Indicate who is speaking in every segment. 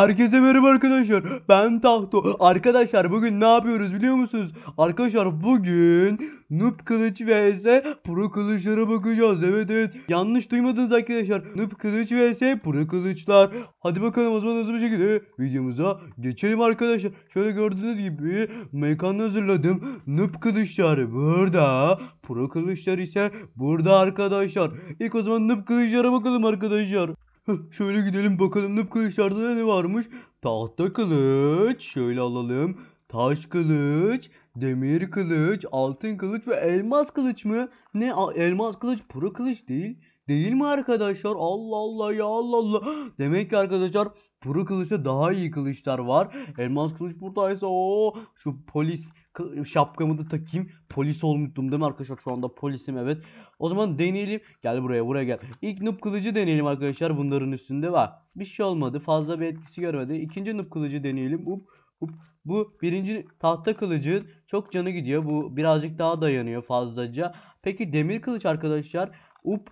Speaker 1: Herkese merhaba arkadaşlar. Ben Tahto. Arkadaşlar bugün ne yapıyoruz biliyor musunuz? Arkadaşlar bugün Noob Kılıç vs Pro Kılıçlara bakacağız. Evet evet. Yanlış duymadınız arkadaşlar. Noob Kılıç vs Pro Kılıçlar. Hadi bakalım o zaman hızlı bir şekilde videomuza geçelim arkadaşlar. Şöyle gördüğünüz gibi mekanı hazırladım. Noob Kılıçlar burada. Pro Kılıçlar ise burada arkadaşlar. İlk o zaman Noob Kılıçlara bakalım arkadaşlar. Şöyle gidelim bakalım Noob Kılıçlarda da ne varmış? Tahta kılıç. Şöyle alalım. Taş kılıç. Demir kılıç. Altın kılıç ve elmas kılıç mı? Ne? Elmas kılıç pro kılıç değil. Değil mi arkadaşlar? Allah Allah ya Allah Allah. Demek ki arkadaşlar pro kılıçta daha iyi kılıçlar var. Elmas kılıç buradaysa o şu polis şapkamı da takayım. Polis olmuştum değil mi arkadaşlar? Şu anda polisim evet. O zaman deneyelim. Gel buraya buraya gel. İlk noob kılıcı deneyelim arkadaşlar. Bunların üstünde var. Bir şey olmadı. Fazla bir etkisi görmedi. İkinci noob kılıcı deneyelim. Up, up. Bu birinci tahta kılıcın çok canı gidiyor. Bu birazcık daha dayanıyor fazlaca. Peki demir kılıç arkadaşlar. Up.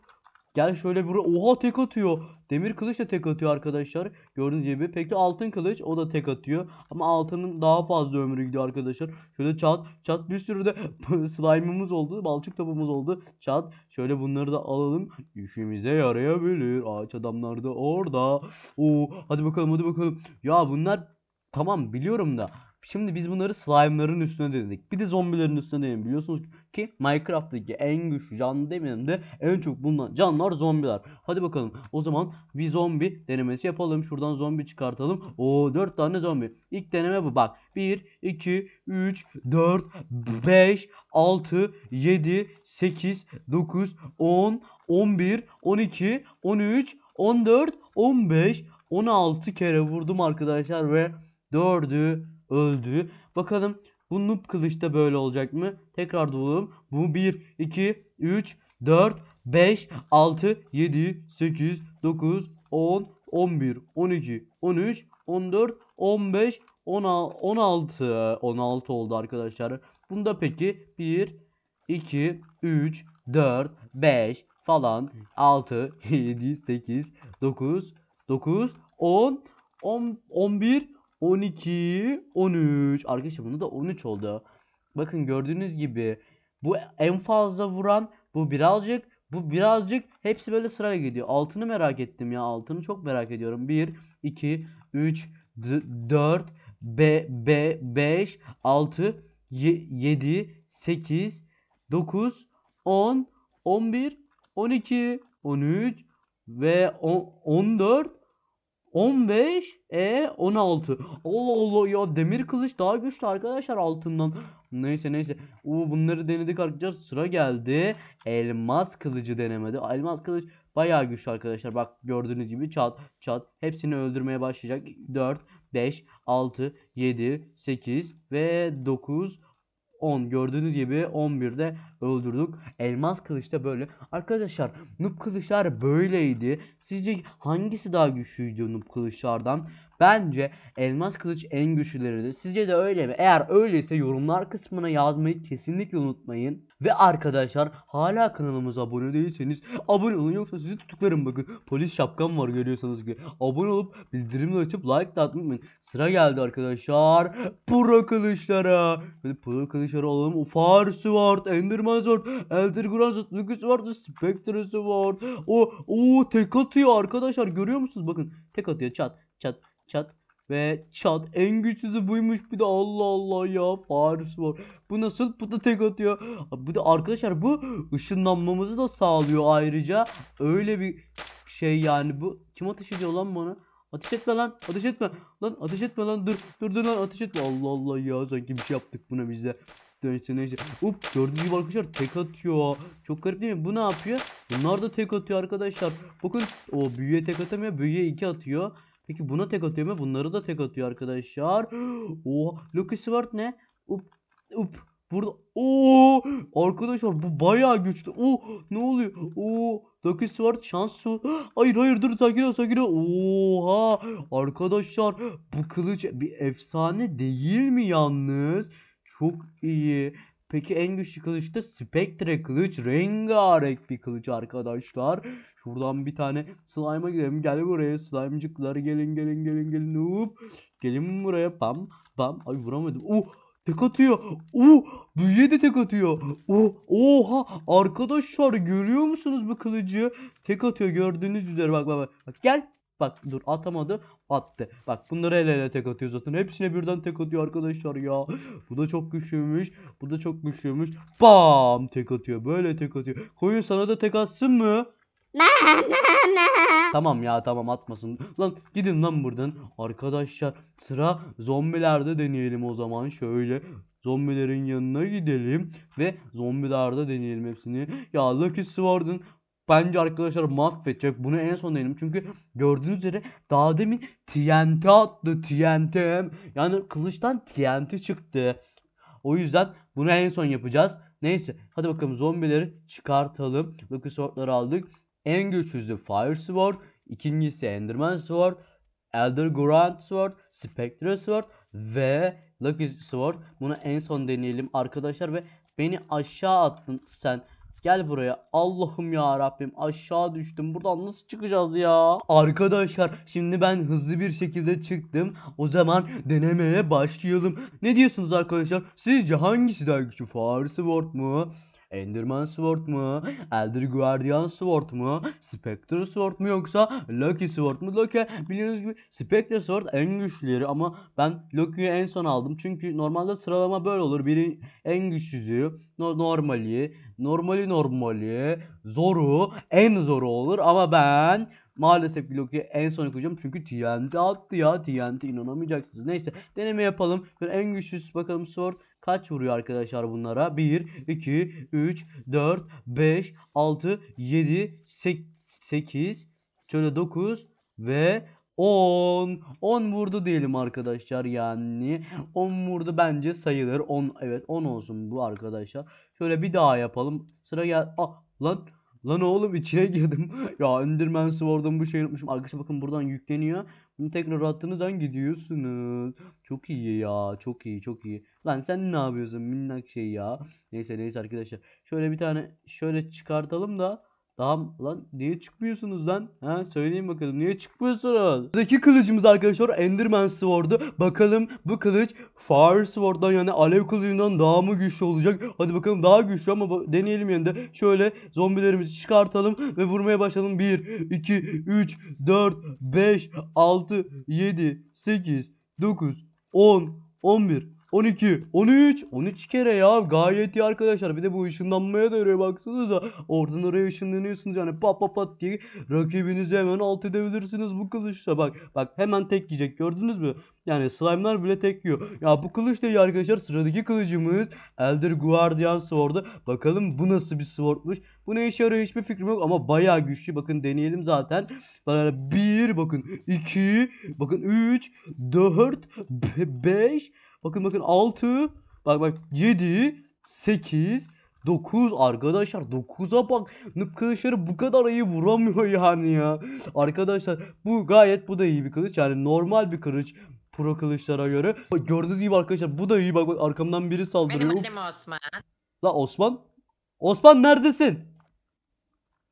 Speaker 1: Gel şöyle buraya. Oha tek atıyor. Demir kılıç da tek atıyor arkadaşlar. Gördüğünüz gibi. Peki altın kılıç o da tek atıyor. Ama altının daha fazla ömrü gidiyor arkadaşlar. Şöyle çat çat bir sürü de slime'ımız oldu. Balçık topumuz oldu. Çat. Şöyle bunları da alalım. İşimize yarayabilir. Ağaç adamlar da orada. Oo, hadi bakalım hadi bakalım. Ya bunlar tamam biliyorum da. Şimdi biz bunları slime'ların üstüne denedik. Bir de zombilerin üstüne denedik. Biliyorsunuz ki Minecraft'taki en güçlü canlı demeyelim de en çok bulunan canlılar zombiler. Hadi bakalım. O zaman bir zombi denemesi yapalım. Şuradan zombi çıkartalım. Oo 4 tane zombi. İlk deneme bu bak. 1 2 3 4 5 6 7 8 9 10 11 12 13 14 15 16 kere vurdum arkadaşlar ve 4'ü öldü. Bakalım bu noob kılıçta böyle olacak mı? Tekrar bulalım. Bu 1, 2, 3, 4, 5, 6, 7, 8, 9, 10, 11, 12, 13, 14, 15, 16, 16 oldu arkadaşlar. Bunda peki 1, 2, 3, 4, 5 falan 6, 7, 8, 9, 9, 10, 10, 11, 12, 13. Arkadaşlar bunda da 13 oldu. Bakın gördüğünüz gibi bu en fazla vuran bu birazcık bu birazcık hepsi böyle sırayla gidiyor. Altını merak ettim ya. Altını çok merak ediyorum. 1 2 3 4 B, B, 5 6 7 8 9 10 11 12 13 ve 10, 14 15 e 16. Allah Allah ya demir kılıç daha güçlü arkadaşlar altından. Neyse neyse. Oo, bunları denedik arkadaşlar. Sıra geldi. Elmas kılıcı denemedi. Elmas kılıç bayağı güçlü arkadaşlar. Bak gördüğünüz gibi çat çat hepsini öldürmeye başlayacak. 4 5 6 7 8 ve 9 10 gördüğünüz gibi 11'de öldürdük. Elmas kılıç da böyle. Arkadaşlar noob kılıçlar böyleydi. Sizce hangisi daha güçlüydü noob kılıçlardan? Bence elmas kılıç en güçlüleridir. Sizce de öyle mi? Eğer öyleyse yorumlar kısmına yazmayı kesinlikle unutmayın. Ve arkadaşlar hala kanalımıza abone değilseniz abone olun yoksa sizi tutuklarım bakın. Polis şapkam var görüyorsanız ki. Abone olup bildirimleri açıp like de atmayı. Sıra geldi arkadaşlar. Pro kılıçlara. Böyle pro kılıçları alalım. Fire Sword, Enderman Sword, Elder Grand Sword, Lucky Sword, Spectre Sword. O, o tek atıyor arkadaşlar görüyor musunuz? Bakın tek atıyor çat çat çat ve çat en güçlüsü buymuş bir de Allah Allah ya Paris var. Bu nasıl? Bu da tek atıyor. Bu da arkadaşlar bu ışınlanmamızı da sağlıyor ayrıca. Öyle bir şey yani bu. Kim ateş ediyor lan bana? Ateş etme lan. Ateş etme. Lan ateş etme lan. Dur. Dur dur lan ateş etme. Allah Allah ya sanki bir şey yaptık buna bize. Neyse neyse. Up gördüğünüz gibi arkadaşlar tek atıyor. Çok garip değil mi? Bu ne yapıyor? Bunlar da tek atıyor arkadaşlar. Bakın o büyüye tek atamıyor. Büyüye iki atıyor. Peki buna tek atıyor mu? Bunları da tek atıyor arkadaşlar. Oha. Lucky Sword ne? Up. Up. Burada. Oo. Arkadaşlar bu bayağı güçlü. Oo. Ne oluyor? Oo. Lucky Sword şans su. Hayır hayır dur sakin ol sakin ol. Oha. Arkadaşlar bu kılıç bir efsane değil mi yalnız? Çok iyi. Peki en güçlü kılıç da Spectre kılıç. Rengarenk bir kılıç arkadaşlar. Şuradan bir tane slime'a gidelim. Gel buraya slime'cıklar. Gelin gelin gelin gelin. Hop. Gelin buraya. Pam pam. Ay vuramadım. Uh tek atıyor. Uh büyüye de tek atıyor. Uh oha arkadaşlar görüyor musunuz bu kılıcı? Tek atıyor gördüğünüz üzere bak bak. Bak gel. Bak dur atamadı. Attı. Bak bunları el ele tek atıyor zaten. Hepsine birden tek atıyor arkadaşlar ya. Bu da çok güçlüymüş. Bu da çok güçlüymüş. Bam tek atıyor. Böyle tek atıyor. Koyun sana da tek atsın mı? Tamam ya tamam atmasın. Lan gidin lan buradan. Arkadaşlar sıra zombilerde deneyelim o zaman. Şöyle zombilerin yanına gidelim ve zombilerde deneyelim hepsini. Ya Lucky Sword'un bence arkadaşlar mahvedecek. Bunu en son deneyelim. Çünkü gördüğünüz üzere daha demin TNT attı TNT. Yani kılıçtan TNT çıktı. O yüzden bunu en son yapacağız. Neyse hadi bakalım zombileri çıkartalım. Lucky Sword'ları aldık. En güçlüsü Fire Sword. ikincisi Enderman Sword. Elder Grunt Sword. Spectre Sword. Ve Lucky Sword. Bunu en son deneyelim arkadaşlar. Ve beni aşağı attın sen. Gel buraya. Allah'ım ya Rabbim aşağı düştüm. Buradan nasıl çıkacağız ya? Arkadaşlar şimdi ben hızlı bir şekilde çıktım. O zaman denemeye başlayalım. Ne diyorsunuz arkadaşlar? Sizce hangisi daha güçlü? Fire Sword mu? Enderman Sword mu? Elder Guardian Sword mu? Spectre Sword mu yoksa Lucky Sword mu? Lucky biliyorsunuz gibi Spectre Sword en güçlüleri ama ben Lucky'yi en son aldım. Çünkü normalde sıralama böyle olur. Biri en güçsüzü, no- normali, normali normali, zoru, en zoru olur ama ben Maalesef Loki'yi en son koyacağım çünkü TNT attı ya TNT inanamayacaksınız. Neyse deneme yapalım. Böyle en güçlüsü bakalım Sword kaç vuruyor arkadaşlar bunlara? 1, 2, 3, 4, 5, 6, 7, 8, şöyle 9 ve 10. 10 vurdu diyelim arkadaşlar yani. 10 vurdu bence sayılır. 10 evet 10 olsun bu arkadaşlar. Şöyle bir daha yapalım. Sıra gel. Ah lan Lan oğlum içine girdim. ya Enderman Sword'un bu şeyi unutmuşum. Arkadaşlar bakın buradan yükleniyor. Bunu tekrar attığınız an gidiyorsunuz. Çok iyi ya. Çok iyi çok iyi. Lan sen ne yapıyorsun minnak şey ya. Neyse neyse arkadaşlar. Şöyle bir tane şöyle çıkartalım da. Daha lan niye çıkmıyorsunuz lan? Ha söyleyin bakalım niye çıkmıyorsunuz? Buradaki kılıcımız arkadaşlar Enderman Sword'u. Bakalım bu kılıç Fire Sword'dan yani alev kılıcından daha mı güçlü olacak? Hadi bakalım daha güçlü ama deneyelim yani de. Şöyle zombilerimizi çıkartalım ve vurmaya başlayalım. 1, 2, 3, 4, 5, 6, 7, 8, 9, 10, 11, 12, 13, 13 kere ya gayet iyi arkadaşlar. Bir de bu ışınlanmaya da yarıyor baksanıza. Oradan oraya ışınlanıyorsunuz yani pat pat pat diye rakibinizi hemen alt edebilirsiniz bu kılıçla. Bak bak hemen tek yiyecek gördünüz mü? Yani slime'lar bile tek yiyor. Ya bu kılıç da iyi arkadaşlar. Sıradaki kılıcımız Elder Guardian Sword'u. Bakalım bu nasıl bir swordmuş. Bu ne işe yarıyor hiçbir fikrim yok ama bayağı güçlü. Bakın deneyelim zaten. Böyle 1 bakın 2 bakın 3 4 5 bakın bakın 6 bak bak 7 8 9 arkadaşlar 9'a bak. Nıp kılıçları bu kadar iyi vuramıyor yani ya. Arkadaşlar bu gayet bu da iyi bir kılıç. Yani normal bir kılıç Pro kılıçlara göre. Bak Gördüğünüz gibi arkadaşlar bu da iyi. Bak bak arkamdan biri saldırıyor.
Speaker 2: Benim adım Osman.
Speaker 1: La Osman? Osman neredesin?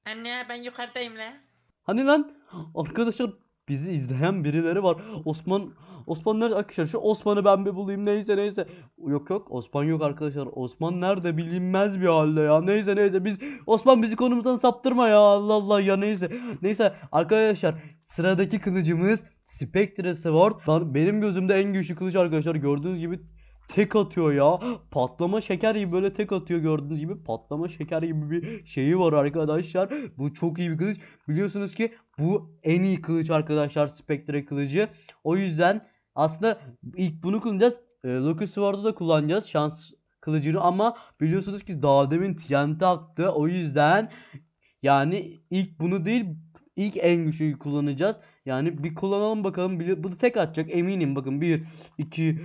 Speaker 2: Anne ben yukarıdayım la.
Speaker 1: Hani lan? Arkadaşlar bizi izleyen birileri var. Osman Osman nerede arkadaşlar? Şu Osman'ı ben bir bulayım neyse neyse. Yok yok Osman yok arkadaşlar. Osman nerede bilinmez bir halde ya. Neyse neyse biz Osman bizi konumuzdan saptırma ya. Allah Allah ya neyse. Neyse arkadaşlar sıradaki kılıcımız Spectre Sword. Ben- Benim gözümde en güçlü kılıç arkadaşlar. Gördüğünüz gibi tek atıyor ya. Patlama şeker gibi böyle tek atıyor gördüğünüz gibi. Patlama şeker gibi bir şeyi var arkadaşlar. Bu çok iyi bir kılıç. Biliyorsunuz ki bu en iyi kılıç arkadaşlar Spectre kılıcı. O yüzden aslında ilk bunu kullanacağız. E, Lucas Sword'u da kullanacağız şans kılıcını ama biliyorsunuz ki daha demin TNT attı. O yüzden yani ilk bunu değil ilk en güçlüyü kullanacağız. Yani bir kullanalım bakalım. Bu da tek atacak eminim. Bakın 1, 2,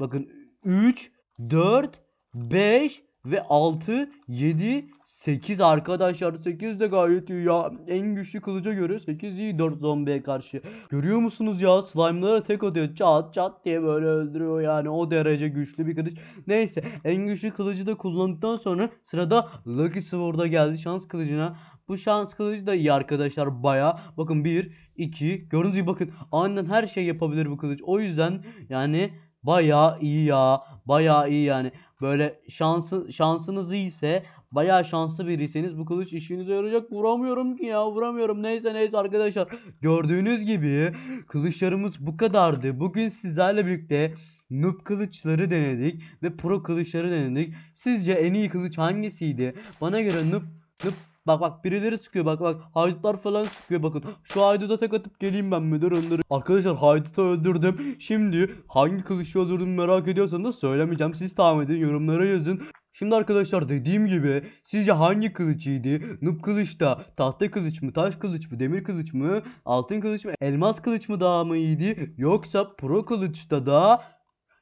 Speaker 1: bakın 3, 4, 5 ve 6, 7, 8 arkadaşlar. 8 de gayet iyi ya. En güçlü kılıca göre 8 iyi 4 zombiye karşı. Görüyor musunuz ya? Slime'lara tek atıyor. Çat çat diye böyle öldürüyor yani. O derece güçlü bir kılıç. Neyse en güçlü kılıcı da kullandıktan sonra sırada Lucky Sword'a geldi şans kılıcına. Bu şans kılıcı da iyi arkadaşlar baya. Bakın 1, 2 gördüğünüz gibi bakın aynen her şey yapabilir bu kılıç. O yüzden yani baya iyi ya. Baya iyi yani. Böyle şansı, şansınız iyiyse Bayağı şanslı biriyseniz bu kılıç işinize yarayacak. Vuramıyorum ki ya vuramıyorum. Neyse neyse arkadaşlar. Gördüğünüz gibi kılıçlarımız bu kadardı. Bugün sizlerle birlikte noob kılıçları denedik ve pro kılıçları denedik. Sizce en iyi kılıç hangisiydi? Bana göre noob, noob Bak bak birileri sıkıyor bak bak haydutlar falan sıkıyor bakın. Şu hayduda tek atıp geleyim ben müdür öldür Arkadaşlar haydutu öldürdüm. Şimdi hangi kılıçı öldürdüm merak ediyorsanız söylemeyeceğim. Siz tahmin edin yorumlara yazın. Şimdi arkadaşlar dediğim gibi sizce hangi iyiydi? Noob kılıçta tahta kılıç mı, taş kılıç mı, demir kılıç mı, altın kılıç mı, elmas kılıç mı daha mı iyiydi? Yoksa pro kılıçta da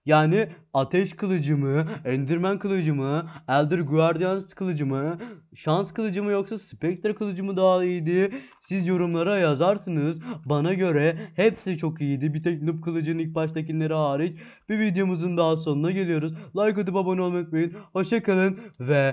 Speaker 1: yani ateş kılıcı mı, enderman kılıcı mı, elder guardians kılıcı mı, şans kılıcı mı yoksa spectre kılıcı mı daha iyiydi? Siz yorumlara yazarsınız. Bana göre hepsi çok iyiydi. Bir tek noob kılıcın ilk baştakileri hariç. Bir videomuzun daha sonuna geliyoruz. Like atıp abone olmayı unutmayın. Hoşçakalın ve